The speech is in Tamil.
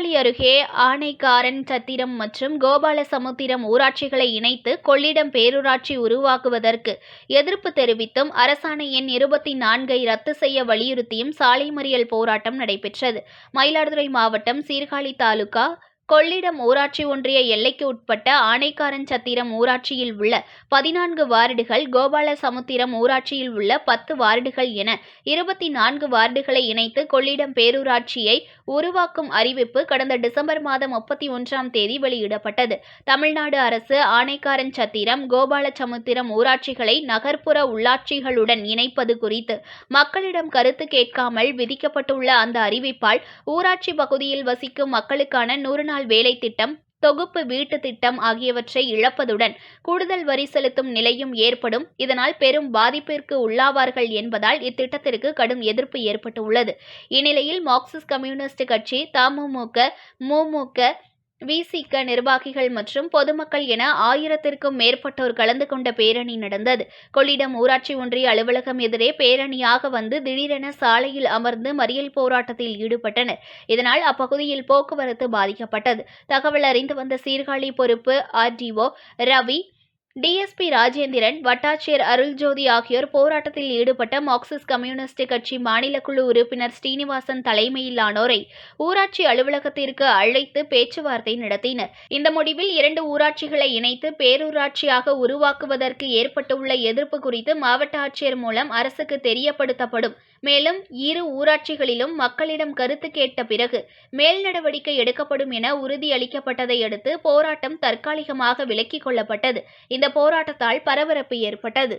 Sirkazhi அருகே ஆனைக்காரன் சத்திரம் மற்றும் கோபாலசமுத்திரம் ஊராட்சிகளை இணைத்து கொள்ளிடம் பேரூராட்சி உருவாக்குவதற்கு எதிர்ப்பு தெரிவித்தும் அரசாணை எண் இருபத்தி நான்கை ரத்து செய்ய வலியுறுத்தியும் சாலை மறியல் போராட்டம் நடைபெற்றது. மயிலாடுதுறை மாவட்டம் சீர்காழி தாலுகா கொள்ளிடம் ஊராட்சி ஒன்றிய எல்லைக்கு உட்பட்ட ஆனைக்காரன் சத்திரம் ஊராட்சியில் உள்ள பதினான்கு வார்டுகள் கோபால சமுத்திரம் ஊராட்சியில் உள்ள பத்து வார்டுகள் என இருபத்தி நான்கு வார்டுகளை இணைத்து கொள்ளிடம் பேரூராட்சியை உருவாக்கும் அறிவிப்பு கடந்த டிசம்பர் மாதம் முப்பத்தி ஒன்றாம் தேதி வெளியிடப்பட்டது. தமிழ்நாடு அரசு ஆனைக்காரன் சத்திரம் கோபாலசமுத்திரம் ஊராட்சிகளை நகர்ப்புற உள்ளாட்சிகளுடன் இணைப்பது குறித்து மக்களிடம் கருத்து கேட்காமல் விதிக்கப்பட்டுள்ள அந்த அறிவிப்பால் ஊராட்சி பகுதியில் வசிக்கும் மக்களுக்கான நூறு நாள் வேலை திட்டம் தொகுப்பு வீட்டு திட்டம் ஆகியவற்றை இழப்பதுடன் கூடுதல் வரி செலுத்தும் நிலையும் ஏற்படும். இதனால் பெரும் பாதிப்பிற்கு உள்ளாவார்கள் என்பதால் இத்திட்டத்திற்கு கடும் எதிர்ப்பு ஏற்பட்டுள்ளது. இந்நிலையில் மார்க்சிஸ்ட் கம்யூனிஸ்ட் கட்சி தமுமுக முமுக விசிக நிர்வாகிகள் மற்றும் பொதுமக்கள் என ஆயிரத்திற்கும் மேற்பட்டோர் கலந்து கொண்ட பேரணி நடந்தது. கொள்ளிடம் ஊராட்சி ஒன்றிய அலுவலகம் எதிரே பேரணியாக வந்து திடீரென சாலையில் அமர்ந்து மறியல் போராட்டத்தில் ஈடுபட்டனர். இதனால் அப்பகுதியில் போக்குவரத்து பாதிக்கப்பட்டது. தகவல் அறிந்து வந்த சீர்காழி பொறுப்பு ஆர்டிஓ ரவி டிஎஸ்பி ராஜேந்திரன் வட்டாட்சியர் அருள்ஜோதி ஆகியோர் போராட்டத்தில் ஈடுபட்ட மார்க்சிஸ்ட் கம்யூனிஸ்ட் கட்சி மாநில குழு உறுப்பினர் ஸ்ரீனிவாசன் தலைமையிலானோரை ஊராட்சி அலுவலகத்திற்கு அழைத்து பேச்சுவார்த்தை நடத்தினர். இந்த முடிவில் இரண்டு ஊராட்சிகளை இணைத்து பேரூராட்சியாக உருவாக்குவதற்கு ஏற்பட்டுள்ள எதிர்ப்பு குறித்து மாவட்ட ஆட்சியர் மூலம் அரசுக்கு தெரியப்படுத்தப்படும். மேலும் இரு ஊராட்சிகளிலும் மக்களிடம் கருத்து கேட்ட பிறகு மேல் நடவடிக்கை எடுக்கப்படும் என உறுதியளிக்கப்பட்டதை அடுத்து போராட்டம் தற்காலிகமாக விலக்கிக் கொள்ளப்பட்டது. இந்த போராட்டத்தால் பரபரப்பு ஏற்பட்டது.